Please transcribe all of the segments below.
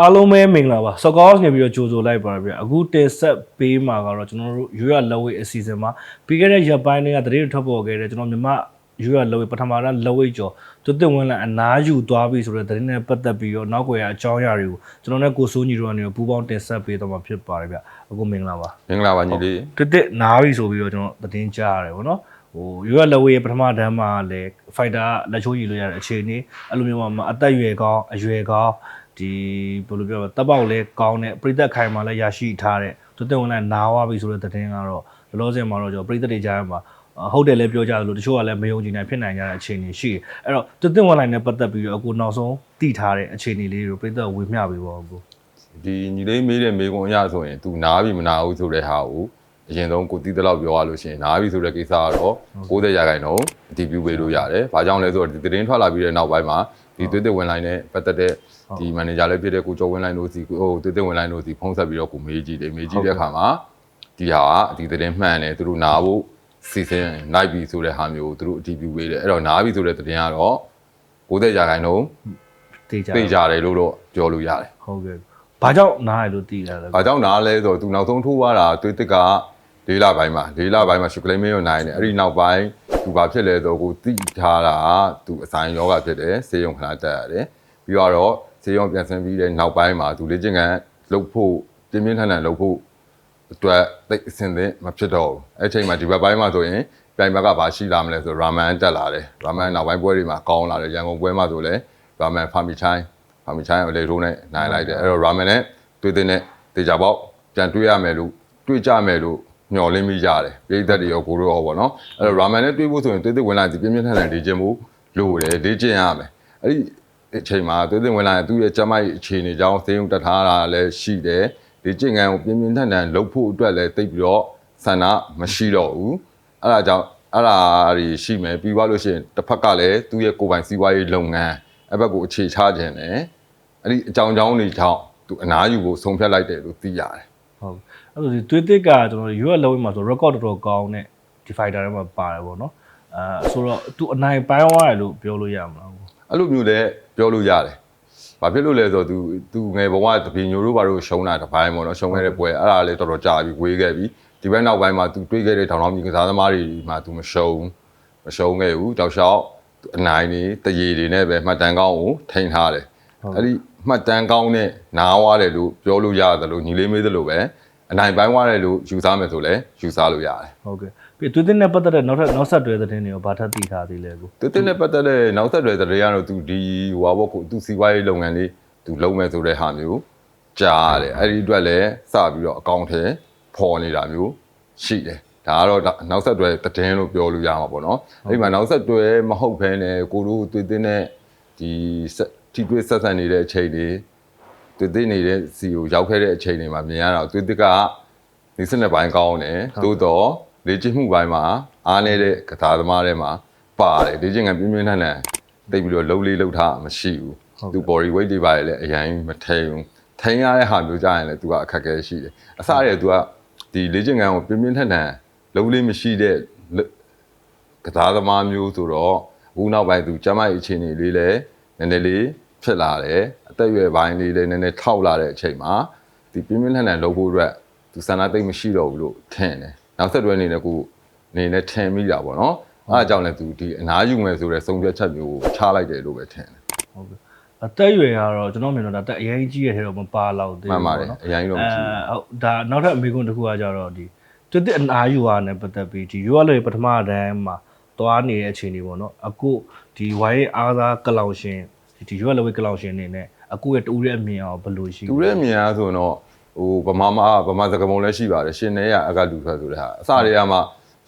အားလုံးပဲမင်္ဂလာပါစကော့နေပြီးတော့ကြိုဆိုလိုက်ပါရဗျအခုတင်ဆက်ပေးမှာကတော့ကျွန်တော်တို့ရွရလက်ဝဲအစီအစဉ်မှာပြီးခဲ့တဲ့ရက်ပိုင်းတွေကတရေထွက်ပေါ်ခဲ့တဲ့ကျွန်တော်မြမရွရလက်ဝဲပထမရလက်ဝဲကျော်တွတ်တင်ဝင်လာအနားယူသွားပြီဆိုတဲ့တရင်နဲ့ပတ်သက်ပြီးတော့နောက်ွယ်ရအကြောင်းအရာတွေကိုကျွန်တော်နဲ့ကိုစိုးညီတို့ကနေပူးပေါင်းတင်ဆက်ပေးတော့မှာဖြစ်ပါတယ်ဗျအခုမင်္ဂလာပါမင်္ဂလာပါညီလေးတွတ်တက်နားပြီဆိုပြီးတော့ကျွန်တော်သတင်းကြားရတယ်ဗောနော်ဟိုရွရလက်ဝဲရဲ့ပထမတန်းမှာလည်းဖိုက်တာလက်ချိုးရည်လို့ရတဲ့အခြေအနေအဲ့လိုမျိုးမှာအသက်အရွယ်ကောင်းအရွယ်ကောင်း ဒီဘယ်လိုပြောလဲတပ်ပေါက်လည်းကောင်းတဲ့ပရိသတ်ခိုင်မှာလည်းရရှိထားတဲ့တွတ်တက်ဝင်လိုက်နားဝါပြီဆိုတဲ့သတင်းကတော့လောလောဆယ်မှာတော့ကျွန်တော်ပရိသတ်တွေကြားမှာဟုတ်တယ်လည်းပြောကြတယ်လို့တချို့ကလည်းမယုံကြည်နိုင်ဖြစ်နိုင်ကြတဲ့အခြေအနေရှိတယ်အဲ့တော့တွတ်တက်ဝင်လိုက်နဲ့ပတ်သက်ပြီးတော့အခုနောက်ဆုံးတည်ထားတဲ့အခြေအနေလေးတွေကိုပရိသတ်ဝေမျှပေးပါဦးကိုဒီညီလေးမေးတဲ့မေးခွန်းအရဆိုရင် तू နားပြီမနာဘူးဆိုတဲ့ဟာကို အရင်ဆုံးကိုတီးတလောက်ပြောရလို့ရှိရင်နားပြီဆိုတဲ့ကိစ္စကတော့90ရာခိုင်နှုန်းအတည်ပြုပေးလို့ရတယ်။ဘာကြောင့်လဲဆိုတော့ဒီသတင်းထွက်လာပြီးတဲ့နောက်ပိုင်းမှာဒီသွေးသွင်းဝင်လိုင်းနဲ့ပတ်သက်တဲ့ဒီမန်နေဂျာလည်းဖြစ်တဲ့ကိုကျော်ဝင်းလိုင်းတို့စီဟိုသွေးသွင်းဝင်လိုင်းတို့စီဖုံးဆက်ပြီးတော့ကိုမေးကြည့်တယ်မေးကြည့်တဲ့အခါမှာဒီဟာကဒီသတင်းမှန်တယ်သူတို့နားဖို့စီစဉ်လိုက်ပြီဆိုတဲ့ဟာမျိုးကိုသူတို့အတည်ပြုပေးတယ်။အဲ့တော့နားပြီဆိုတဲ့သတင်းကတော့90ရာခိုင်နှုန်းတည်ကြသိကြတယ်လို့တော့ပြောလို့ရတယ်ဟုတ်ကဲ့ဘာကြောင့်နားရလို့တည်ရလဲ။ဘာကြောင့်နားလဲဆိုတော့သူနောက်ဆုံးထိုးသွားတာသွေးတစ်က ၄လပိုင်းမှာ၄လပိုင်းမှာရှုကလိမင်းရောနိုင်တယ်အဲ့ဒီနောက်ပိုင်းသူဘာဖြစ်လဲဆိုတော့ကိုတိထားတာသူအဆိုင်ယောဂဖြစ်တယ်ဆေးရုံခဏတက်ရတယ်ပြီးတော့ဆေးရုံပြန်ဆင်းပြီးတဲ့နောက်ပိုင်းမှာသူလေ့ကျင့်ခန်းလုပ်ဖို့ပြင်းပြင်းထန်ထန်လုပ်ဖို့အတွက်သိအစင်သင့်မဖြစ်တော့ဘူးအဲ့ချိန်မှာဒီဘက်ပိုင်းမှာဆိုရင်ပြိုင်ဘက်ကဘာရှိလာမလဲဆိုရာမန်တက်လာတယ်ရာမန်နောက်ပိုင်းပွဲတွေမှာကောင်းလာတယ်ရန်ကုန်ပွဲမှာဆိုလည်းရာမန်ဖာမီချိုင်းဖာမီချိုင်းကိုလေထိုးနဲ့နိုင်လိုက်တယ်အဲ့တော့ရာမန်နဲ့တွေ့တဲ့နဲ့တေချာပေါက်ပြန်တွေ့ရမယ်လို့တွေ့ကြမယ်လို့ မျှော်လင့်မိကြတယ်ပြည်သက်တွေရောကိုရောပေါ့နော်အဲ့တော့ရာမန်နဲ့တွေ့ဖို့ဆိုရင်တွေ့တဲ့ဝင်လာဒီပြင်းပြင်းထန်ထန်လေ့ကျင့်မှုလိုတယ်လေ့ကျင့်ရမယ်အဲ့ဒီအချိန်မှာတွေ့တဲ့ဝင်လာရင်သူ့ရဲ့ကျန်းမာရေးအခြေအနေကြောင့်သေယုံတက်ထားတာလည်းရှိတယ်လေ့ကျင့်ခန်းကိုပြင်းပြင်းထန်ထန်လုပ်ဖို့အတွက်လည်းတိတ်ပြီးတော့ဆန္ဒမရှိတော့ဘူးအဲ့ဒါကြောင့်အဲ့ဒါတွေရှိမယ်ပြီးသွားလို့ရှိရင်တစ်ဖက်ကလည်းသူ့ရဲ့ကိုယ်ပိုင်စီးပွားရေးလုပ်ငန်းအဲ့ဘက်ကိုအခြေချခြင်းတယ်အဲ့ဒီအကြောင်းကြောင်းတွေကြောင့်သူအနားယူဖို့ဆုံးဖြတ်လိုက်တယ်လို့သိရတယ်ဟုတ် အဲ့လိုဒီသွေးသစ်ကကျွန်တော်ရွက်လုံးမှာဆို record တော်တော်ကောင်းတဲ့ဒီ fighter တွေမှာပါတယ်ဗောနော်အဲဆိုတော့သူအနိုင်ပိုင်းသွားတယ်လို့ပြောလို့ရမလားကို အဲ့လိုမျိုးလည်းပြောလို့ရတယ်။ဘာဖြစ်လို့လဲဆိုတော့ तू तू ငယ်ဘဝတပင်ညိုတို့ဘာလို့ရှုံးတာတစ်ပိုင်းပေါ့နော်ရှုံးခဲ့တဲ့ပွဲအဲ့ဒါလည်းတော်တော်ကြာပြီဝေးခဲ့ပြီဒီဘက်နောက်ပိုင်းမှာ तू တွေးခဲ့တဲ့ထောင်ထောင်ကြီးကစားသမားတွေမှာ तू မရှုံးမရှုံးခဲ့ဘူးတောက်လျှောက်အနိုင်တွေတရေတွေနဲ့ပဲမှတ်တမ်းကောင်းကိုထိန်းထားတယ်အဲ့ဒီမှတ်တမ်းကောင်းနဲ့နားွားတယ်လို့ပြောလို့ရတယ်လို့ညီလေးမေးသလိုပဲ အနိုင်ပိုင်းွားတယ်လို့ယူဆမယ်ဆိုလည်းယူဆလို့ရတယ်ဟုတ်ကဲ့ပြီးသွေးသစ်နဲ့ပတ်သက်တဲ့နောက်ထပ်နောက်ဆက်တွဲသတင်းတွေရောဘာထပ်တည်ထားသေးလဲကိုတူတင်နဲ့ပတ်သက်တဲ့နောက်ဆက်တွဲတဲ့ကတော့သူဒီဟွာဘောကိုသူစီးပွားရေးလုပ်ငန်းလေးသူလုပ်မယ်ဆိုတဲ့ဟာမျိုးကြားရတယ်အဲ့ဒီအတွက်လည်းစပြီးတော့အကောင့်ထဲပေါ်နေတာမျိုးရှိတယ်ဒါကတော့ဒါနောက်ဆက်တွဲသတင်းလို့ပြောလို့ရမှာပေါ့နော်အဲ့ဒီမှာနောက်ဆက်တွဲမဟုတ်ဘဲနဲ့ကိုတို့တွေ့တဲ့နဲ့ဒီဆက်ထိတွေ့ဆက်ဆံနေတဲ့အချိန်တွေ တွေ့တဲ့နေတဲ့စီကိုရောက်ခဲ့တဲ့အချိန်တွေမှာမြင်ရတာတွေ့တဲ့ကဒီစနစ်ပိုင်းကောင်းတယ်သို့တော့လေ့ကျင့်မှုပိုင်းမှာအားနေတဲ့ကစားသမားတွေမှာပါတယ်လေ့ကျင့်ကပြင်းပြင်းထန်ထန်တိတ်ပြီးတော့လှုပ်လေးလှုပ်ထားမရှိဘူးသူ body weight တွေပါတယ်လည်းအရင်မထိန်ဘူးထိန်ရတဲ့ဟာမျိုးကြရင်လည်းသူကအခက်အခဲရှိတယ်အစရတဲ့သူကဒီလေ့ကျင့်ကန်ကိုပြင်းပြင်းထန်ထန်လှုပ်လေးမရှိတဲ့ကစားသမားမျိုးဆိုတော့အခုနောက်ပိုင်းသူကျမ်းမာရေးအခြေအနေလေးလည်းနည်းနည်းလေး ဖြစ်လာတယ်အသက်အရွယ်ပိုင်းလေးလည်းနည်းနည်းထောက်လာတဲ့အချိန်မှာဒီပြင်းပြင်းထန်ထန်လုပ်ဖို့အတွက်သူစံနာသိမ့်မရှိတော့ဘူးလို့ထင်တယ်နောက်ဆက်တွဲအနေနဲ့ကိုအနေနဲ့ထင်မိတာပေါ့နော်အဲအကြောင်းလည်းသူဒီအနားယူမယ်ဆိုတဲ့ဆုံးဖြတ်ချက်မျိုးကိုချလိုက်တယ်လို့ပဲထင်တယ်ဟုတ်ကဲ့အသက်အရွယ်ကတော့ကျွန်တော်မြင်တော့ဒါတက်အရင်ကြီးရဲ့ထဲတော့မပါတော့သေးမှဘူးန်ပါပေါ့တယ်နော်အရင်ကြီးတော့မရှိဘူးအဲဟုတ်ဒါနောက်ထပ်အမေကွန်းတစ်ခုကကြတော့ဒီတွတ်တဲ့အနာယူဟာနဲ့ပတ်သက်ပြီးဒီရွက်လေပထမတန်းမှာသွားနေတဲ့အခြေအနေပေါ့နော်အခုဒီဝိုင်းအားသားကလောင်ရှင် ဒီရွက်လေကလောင်ရှင်နေနဲ့အခုရဲ့တူရဲ့အမြင်အောင်ဘယ်လိုရှိသူရဲ့မြင်အားဆိုတော့ဟိုဗမာမှာဗမာစကားပုံလည်းရှိပါတယ်ရှင်နေရအကလူထွက်ဆိုတဲ့ဟာအစတွေကမှ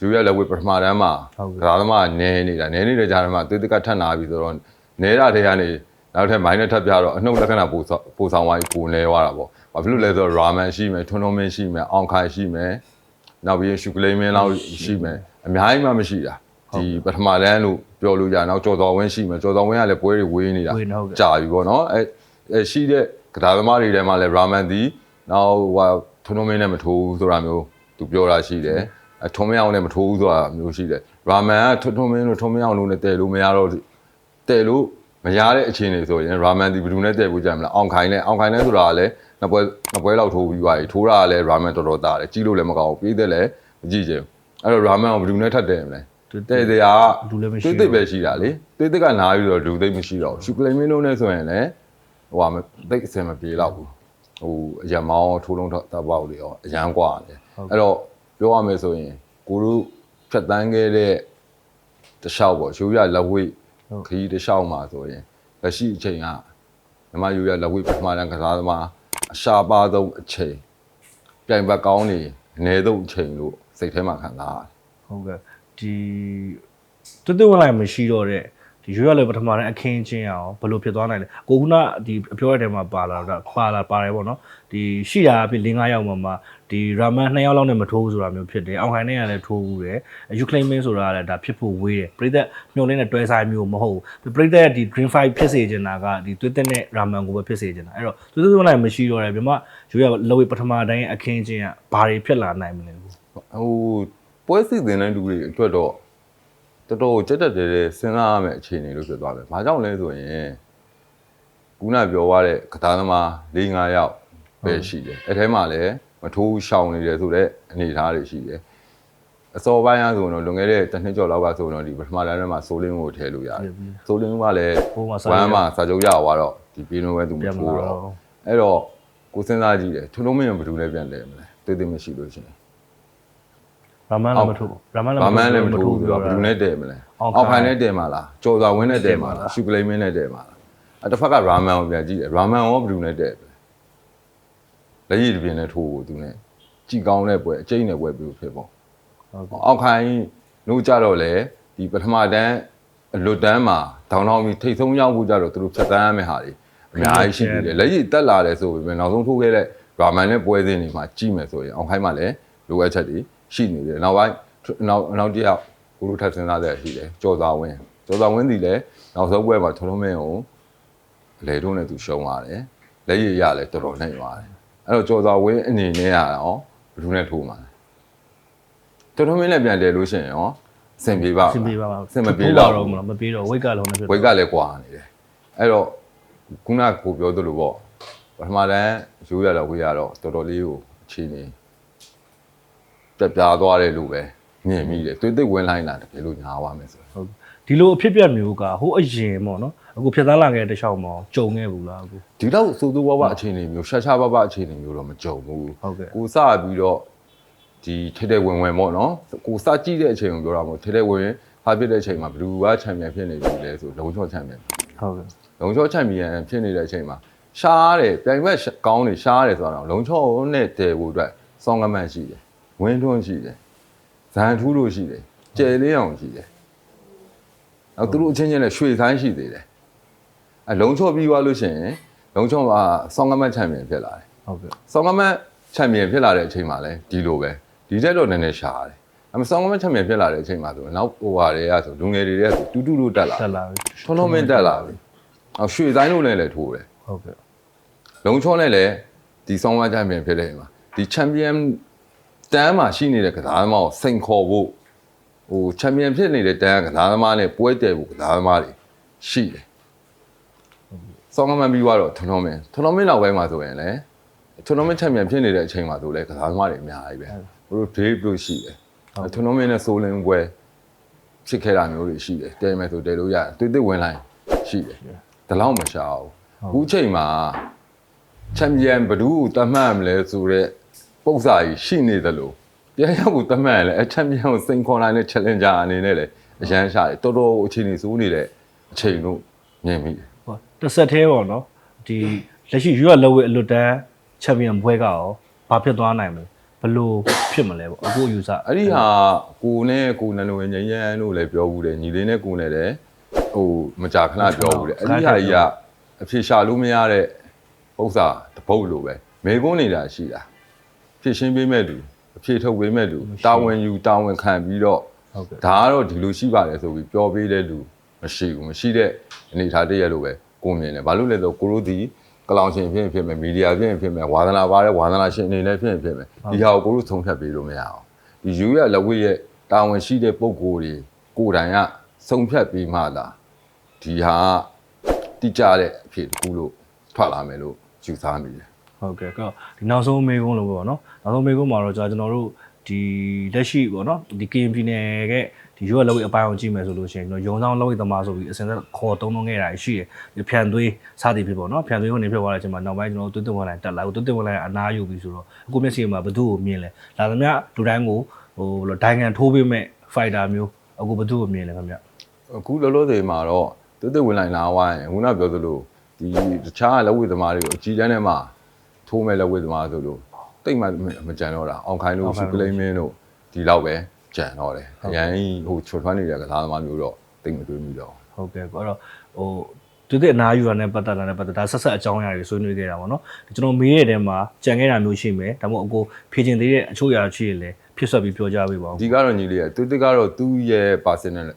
ယူရလက်ဝဲပထမတန်းမှာကစားသမားနဲနေတာနဲနေတဲ့ကြားထဲမှာသွေးတက်ကထပ်နာပြီဆိုတော့နဲတာတွေကနေနောက်ထပ်မိုင်းနဲ့ထပ်ပြတော့အနှုတ်လက္ခဏာပို့ဆောင်ပို့ဆောင်သွားပြီးကိုနေသွားတာပေါ့ဘာဖြစ်လို့လဲဆိုတော့ရာမန်ရှိမယ်ထွန်းထွန်းမင်းရှိမယ်အောင်ခိုင်ရှိမယ်နောက်ပြီးရှုကလေးမင်းလောက်ရှိမယ်အများကြီးမှမရှိတာ ဒီပထမတန်းလို့ပြောလို့ရနောက်ကြော်တော်ဝင်းရှိမယ်ကြော်တော်ဝင်းကလည်းပွဲတွေဝေးနေတာဝင်ဟုတ်ကဲ့ကြာပြီပေါ့နော်အဲအဲရှိတဲ့ကဒါသမားတွေထဲမှာလည်းရာမန်ဒီနောက်ဟိုထွန်းထွန်းမင်းနဲ့မထိုးဘူးဆိုတာမျိုးသူပြောတာရှိတယ်အထွန်းမင်းအောင်နဲ့မထိုးဘူးဆိုတာမျိုးရှိတယ်ရာမန်ကထွန်းထွန်းမင်းတို့ထွန်းမင်းအောင်လို့နဲ့တဲလို့မရတော့တဲလို့မမရတဲ့အခြေအနေဆိုရင်ရာမန်ဒီဘယ်သူနဲ့တည့်ဖို့ကြမလားအောင်ခိုင်နဲ့အောင်ခိုင်နဲ့ဆိုတာကလည်းနှစ်ပွဲနှစ်ပွဲလောက်ထိုးပြီးသွားပြီထိုးတာကလည်းရာမန်တော်တော်တာတယ်ကြီးလို့လည်းမကောင်းဘူးပြီးသက်လည်းမကြည့်ချင်ဘူးအဲ့တော့ရာမန်ကိုဘယ်သူနဲ့ထပ်တယ်မလဲ တဲ့တရား လူလည်းမရှိ သွေးသိပ်ပဲရှိတာလေသွေးသိပ်ကနားပြီးတော့လူသိပ်မရှိတော့ဘူးရှူကလိမင်းလုံးနဲ့ဆိုရင်လည်းဟိုဟာမသိပ်အစင်မပြေတော့ဘူးဟိုအရန်မောင်းထိုးလုံးတပ်ပေါက်လေးရောအရန်กว่าတယ်အဲ့တော့ပြောရမယ်ဆိုရင်ကိုတို့ဖြတ်တန်းခဲ့တဲ့တခြားပေါ့ရိုးရလက်ဝိတ်ခရီးတစ်လျှောက်မှာဆိုရင်လက်ရှိအချိန်ကဓမ္မရိုးရလက်ဝိတ်ပထမတန်းကစားသမားအရှာပါဆုံးအချိန်ပြိုင်ဘက်ကောင်းနေအနည်းဆုံးအချိန်လို့စိတ်ထဲမှာခံစားရတယ် ဟုတ်ကဲ့ ဒီတွတ်တွတ်ဝင်လိုက်မရှိတော့တဲ့ဒီရွရွလည်းပထမတန်းအခင်းချင်းအောင်ဘယ်လိုဖြစ်သွားနိုင်လဲကိုခုနဒီအပြောရတဲ့မှာပါလာတော့ပါလာပါတယ်ပေါ့နော်ဒီရှိတာအဖြစ်၄၅ယောက်မှမှဒီရာမန်2ယောက်လောက်နဲ့မထိုးဘူးဆိုတာမျိုးဖြစ်တယ်အောင်ခိုင်နဲ့ကလည်းထိုးဘူးတယ်ယူကလိမင်းဆိုတာကလည်းဒါဖြစ်ဖို့ဝေးတယ်ပရိသတ်မျောလင်းတဲ့တွဲဆိုင်မျိုးမဟုတ်ဘူးပရိသတ်ဒီ Dream 5ဖြစ်စေချင်တာကဒီတွတ်တဲ့နဲ့ရာမန်ကိုပဲဖြစ်စေချင်တာအဲ့တော့တွတ်တွတ်ဝင်လိုက်မရှိတော့တယ်ပြမရွရလောဝေပထမတန်းရဲ့အခင်းချင်းကဘာတွေဖြစ်လာနိုင်မလဲကိုဟို ပွဲစီစဉ်တဲ့လူတွေအတွက်တော့တော်တော်ကြက်တက်တယ်စဉ်းစားရမယ့်အခြေအနေလို့ဖြစ်သွားတယ်။ဘာကြောင့်လဲဆိုရင်ခုနပြောသွားတဲ့ကစားသမား၄၅ယောက်ပဲရှိတယ်။အဲထဲမှာလည်းမထိုးရှောင်နေတယ်ဆိုတော့အနေအထားတွေရှိတယ်။အစောပိုင်းအားဆိုတော့လွန်ခဲ့တဲ့တစ်နှစ်ကျော်လောက်ကဆိုတော့ဒီပထမတန်းထဲမှာဆိုလင်းကိုထည့်လို့ရတယ်။ဆိုလင်းကလည်းဟိုမှာစာဝချုပ်မ်းမှာစာချုပ်ရသွားတော့ဒီပြည်လုံးပဲသူမပြန်မထိုးလာတော့တော့အဲ့တော့ကိုစဉ်းစားကြည့်တယ်ထုံလုံးမင်းဘယ်သူလဲပြန်လဲမလဲတိတ်တိတ်မရှိလို့ရှိရင် ရာမန်လည်းမထိုးရာမန်လည်းဘာမှလည်းမထိုးဘူးဆိုတော့ဘယ်သူနဲ့တည့်မလဲအောက်အောက်ခိုခိုင်င်နဲ့တည့်မှာလားကြော်စွာဝင်းနဲ့တည့်မှာတည့်မှာလားလားရှူကလိမင်းနဲ့တည့်မှာလားအဲတစ်ဖက်ကရာမန်ကိုပြန်ကြည့်တယ်ရာမန်ရောဘယ်သူနဲ့တည့်လဲလက်ရည်တစ်ပြင်းနဲ့ထိုးဖို့သူနဲ့ကြည်ကောင်းတဲ့ပွဲအကျိတ်နဲ့ပွဲပြီးဖြစ်ပေါ့ဟုတ်ကဲ့အောက်ခိုင်လို့ကြတော့လေဒီပထမတန်းအလွတ်တန်းမှာတောင်းတောင်းပြီးထိတ်ဆုံးရောက်ဖို့ကြတော့သူတို့ဖြတ်တန်းရမယ့်ဟာတွေအများကြီးရှိနေတယ်လက်ရည်တက်လာတယ်ဆိုပေမဲ့နောက်ဆုံးထိုးခဲ့တဲ့ရာမန်နဲ့ပွဲစဉ်တွေမှာကြည့်မယ်ဆိုရင်အောက်ခိုင်မှာလည်းလိုအပ်ချက်တွေ ရှိနေတယ်နောက်ပိုင်းနောက်နောက်တစ်ယောက်ကိုလိုထပ်စဉ်းစားတဲ့ရှိတယ်ကြော်သာဝင်းကြော်သာဝင်းဒီလည်းနောက်ဆုံးပွဲမှာထုံးထုံးမင်းကိုလေထုံးနဲ့သူရှုံးသွားတယ်လက်ရည်ရလည်းတော်တော်နဲ့ရွာတယ်အဲ့တော့ကြော်သာဝင်းအနေနဲ့ရအောင်ဘယ်သူနဲ့ထိုးမှာလဲတော်တော်မင်းလည်းပြန်တယ်လို့ရှိရင်ရောအဆင်ပြေပါအဆင်ပြေပါပါအဆင်မပြေတော့တော့မလားမပြေတော့ဝိတ်ကလုံးနဲ့ဖြစ်ဝိတ်ကလည်းကွာနေတယ်အဲ့တော့ခုနကကိုပြောသလိုပေါ့ပထမတန်းရိုးရတော့ဝေးရတော့တော်တော်လေးကိုအခြေအနေ ပြတ်ပြားသွားတယ်လို့ပဲမြင်မိတယ်သွေးသိပ်ဝင်လိုက်လာတကယ်လို့ညားသွားမယ်ဆိုရင်ဟုတ်ဒီလိုအဖြစ်ပြက်မျိုးကဟိုအရင်ပေါ့နော်အခုဖြတ်သားလာခဲ့တဲ့တစ်ချောင်းမောင်ကြုံခဲ့ဘူးလားအခုဒီတော့စိုးစိုးဝါးဝါအခြေအနေမျိုးရှာရှာပါပါအခြေအနေမျိုးတော့မကြုံဘူးဟုတ်ကဲ့ကိုစပြီးတော့ဒီထဲထဲဝင်ဝင်ပေါ့နော်ကိုစကြည့်တဲ့အချိန်ကိုပြောတာမဟုတ်ထဲထဲဝင်ဝင်ဖားပြတဲ့အချိန်မှာဘလူးကချန်ပီယံဖြစ်နေပြီလေဆိုလုံချော့ချန်ပီယံဟုတ်ကဲ့လုံချောချန်ပီယံဖြစ်နေတဲ့အချိန်မှာရှားတယ်ပြိုင်ဘက်ကောင်းနေရှားတယ်ဆိုတော့လုံချောနဲ့တဲဖို့အတွက်စောင်းကမန့်ရှိတယ် ဝင်းထွန်းရှိတယ်ဇန်ထူးလို့ရှိတယ်ကျယ်လေးအောင်ရှိတယ်နောက်သူတို့အချင်းချင်းနဲ့ရွှေဆိုင်ရှိသေးတယ်အဲလုံချောပြီးသွားလို့ရှိရင်လုံချောကစောင်းကမန့်ချန်ပီယံဖြစ်လာတယ်ဟုတ်ကဲ့စောင်းကမန့်ချန်ပီယံဖြစ်လာတဲ့အချိန်မှာလည်းဒီလိုပဲဒီတက်တော့နည်းနည်းရှားတယ်အမစောင်းကမန့်ချန်ပီယံဖြစ်လာတဲ့အချိန်မှာဆိုရင်နောက်ဟိုဟာတွေကဆိုလူငယ်တွေတွေကဆိုတူတူလို့တက်လာတက်လာပြီထွန်းထွန်းမင်းတက်လာပြီအော်ရွှေဆိုင်လို့လည်းလည်းထိုးတယ်ဟုတ်ကဲ့လုံချောနဲ့လည်းဒီဆောင်းဝါချန်ပီယံဖြစ်တဲ့မှာဒီချန်ပီယံ တန်းမှာရှိနေတဲ့ကစားသမားကိုစိန်ခေါ်ဖို့ဟိုချန်ပီယံဖြစ်နေတဲ့တန်းကစားသမားနဲ့ပွဲတည်ဖို့ကစားသမားတွေရှိတယ်ဆောင်းကမှန်ပြီးတော့ထွန်းထွန်းမင်းထွန်းထွန်းမင်းနောက်ပိုင်းမှာဆိုရင်လည်းထွန်းထွန်းမင်းချန်ပီယံဖြစ်နေတဲ့အချိန်မှာဆိုလည်းကစားသမားတွေအများကြီးပဲဘို့ဒေးဘလို့ရှိတယ်ထွန်းထွန်းမင်းနဲ့ဆိုလင်းပွဲဖြစ်ခဲ့တာမျိုးတွေရှိတယ်တဲမယ်ဆိုတဲလို့ရတယ်တွေ့တွေ့ဝင်လိုက်ရှိတယ်ဒါလောက်မရှာဘူးအခုချိန်မှာချန်ပီယံဘယ်သူကိုတတ်မှတ်မလဲဆိုတော့ ပုံစံကြီးရှိနေသလိုတရားရောက်ကိုတတ်မှတ်ရလဲအချန်ပီယံကိုစိန်ခေါ်နိုင်တဲ့ challenger အနေနဲ့လည်းအရန်ရှာတယ်တော်တော်အခြေအနေစိုးနေတဲ့အချိန်လို့မြင်မိတယ်ဟောတစ်ဆက်သေးပေါ့နော်ဒီလက်ရှိရွရလောဝေအလွတ်တန်းချန်ပီယံဘွဲကရောဘာဖြစ်သွားနိုင်မလဲဘလို့ဖြစ်မလဲပေါ့အခုယူဆအဲ့ဒီဟာကိုနဲ့ကိုနန္ဒဝင်ငញ្ញရန်တို့လည်းပြောဘူးတယ်ညီလေးနဲ့ကိုနဲ့လည်းဟိုမကြာခဏပြောဘူးတယ်အဲ့ဒီဟာကြီးကအဖြေရှာလို့မရတဲ့ပုံစံတစ်ပုတ်လိုပဲမေကုန်းနေတာရှိတာ ဖြည့်ရှင်းပေးမဲ့လူအဖြေထုတ်ပေးမဲ့လူတာဝန်ယူတာဝန်ခံပြီးတော့ဟုတ်ကဲ့ဒါကတော့ဒီလိုရှိပါတယ်ဆိုပြီးပြောပေးတဲ့လူမရှိဘူးမရှိတဲ့အနေအထားတည်းရလို့ပဲကိုမြင်တယ်ဘာလို့လဲဆိုတော့ကိုရိုဒီကလောင်ရှင်ဖြစ်ရင်ဖြစ်မယ်မီဒီယာဖြစ်ရင်ဖြစ်မယ်ဝါသနာပါတဲ့ဝါသနာရှင်အနေနဲ့ဖြစ်ရင်ဖြစ်မယ်ဒီဟာကိုကိုရိုဆုံးဖြတ်ပေးလို့မရအောင်ဒီယူရလက်ဝိရဲ့တာဝန်ရှိတဲ့ပုံကိုယ်တွေကိုယ်တိုင်ကဆုံးဖြတ်ပြီးမှလားဒီဟာကတိကျတဲ့အဖြစ်တစ်ခုလို့ထွက်လာမယ်လို့ယူဆမိတယ် ဟုတ်ကဲ့ကောဒီနောက်ဆုံးမေကုန်းလို့ပေါ့နော်နောက်ဆုံးမေကုန်းမှာတော့ကျွန်တော်တို့ဒီလက်ရှိပေါ့နော်ဒီ KMP နယ်ကဒီရွက်လက်ဝဲအပိုင်းအောင်ကြည့်မယ်ဆိုလို့ရှိရင်ကျွန်တော်ရုံဆောင်လက်ဝဲသမားဆိုပြီးအစင်သက်ခေါ်တုံးတုံးခဲ့တာရှိတယ်ဒီဖြန်သွေးစသည်ဖြစ်ပေါ့နော်ဖြန်သွေးကနေဖြစ်သွားတဲ့အချိန်မှာနောက်ပိုင်းကျွန်တော်တို့တွတ်တွတ်ဝင်လိုက်တက်လာတွတ်တွတ်ဝင်လိုက်အနားယူပြီးဆိုတော့အခုမျက်စိမှာဘသူ့ကိုမြင်လဲဒါသမျှလူတိုင်းကိုဟိုဒိုင်ငံထိုးပေးမဲ့ fighter မျိုးအခုဘသူ့ကိုမြင်လဲခင်ဗျအခုလောလောဆယ်မှာတော့တွတ်တွတ်ဝင်လိုက်လာဝိုင်းခုနပြောသလိုဒီတခြားလက်ဝဲသမားတွေကိုအကြီးတန်းထဲမှာ ထိုးမဲ့လက်ဝဲသမားဆိုလို့တိတ်မှမကြံတော့တာအောင်ခိုင်းလို့ရှုကလိမ့်မင်းတို့ဒီလောက်ပဲကြံတော့တယ်အရင်ဟိုချွတ်ထွန်းနေတဲ့ကစားသမားမျိုးတော့တိတ်မတွေးမိတော့ဟုတ်ကဲ့ကောအဲ့တော့ဟိုသူတဲ့အနားယူတာနဲ့ပတ်သက်တာနဲ့ပတ်သက်ဒါဆက်ဆက်အကြောင်းအရာတွေဆွေးနွေးခဲ့တာပေါ့နော်ကျွန်တော်မေးတဲ့တဲမှာကြံခဲ့တာမျိုးရှိမယ်ဒါမှမဟုတ်အကိုဖြေချင်သေးတဲ့အချို့အရာရှိရင်လည်းဖြစ်ဆက်ပြီးပြောကြပေးပါဦးဒီကတော့ညီလေးကသူတစ်ကတော့သူ့ရဲ့ personal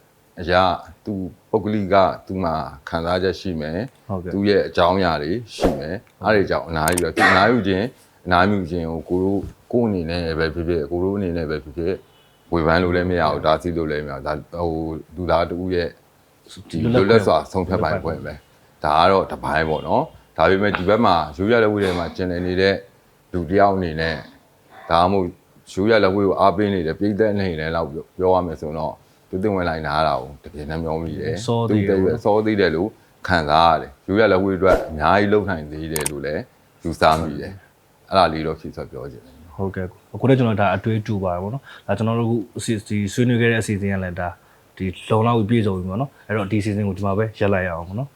အရာသူ ပုဂ္ဂလိကသူ့မှာခံစားချက်ရှိမယ်ဟုတ်ကဲ့သူ့ရဲ့အကြောင်းအရာတွေရှိမယ်အဲ့ဒီကြောင့်အနားယူတော့သူအနားယူခြင်းအနားယူခြင်းကိုကိုတို့ကိုယ်အနေနဲ့ပဲဖြစ်ဖြစ်ကိုတို့အနေနဲ့ပဲဖြစ်ဖြစ်ဝေဖန်လို့လည်းမရဘူးဒါစီလို့လည်းမရဘူးဒါဟိုလူသားတူရဲ့ဒီလွတ်လပ်စွာဆုံးဖြတ်ပိုင်ခွင့်ပဲဒါကတော့တစ်ပိုင်းပေါ့နော်ဒါပေမဲ့ဒီဘက်မှာရိုးရလက်ဝေးထဲမှာကျင်လည်နေတဲ့လူတစ်ယောက်အနေနဲ့ဒါမှမဟုတ်ရိုးရလက်ဝေးကိုအားပေးနေတဲ့ပြည်သက်အနေနဲ့လောက်ပြောရမယ်ဆိုတော့ သူတင်ဝင်လိုက်နားတာကိုတကယ်နဲ့မျောမိတယ်စောသေးတယ်သူ့စောသေးတယ်လို့ခံစားရတယ်ရိုးရလက်ဝေးအတွက်အများကြီးလုံနိုင်သေးတယ်လို့လည်းယူဆမိတယ်အဲ့ဒါလေးတော့ဖြည့်ဆွပြောခြင်းတယ်ဟုတ်ကဲ့အခုလည်းကျွန်တော်ဒါအတွေးတူပါတယ်ပေါ့နော်ဒါကျွန်တော်တို့အခုအစီဒီဆွေးနွေးခဲ့တဲ့အစီအစဉ်ကလည်းဒါဒီလုံလောက်ပြည့်စုံပြီပေါ့နော်အဲ့တော့ဒီအစီအစဉ်ကိုဒီမှာပဲရက်လိုက်ရအောင်ပေါ့နော်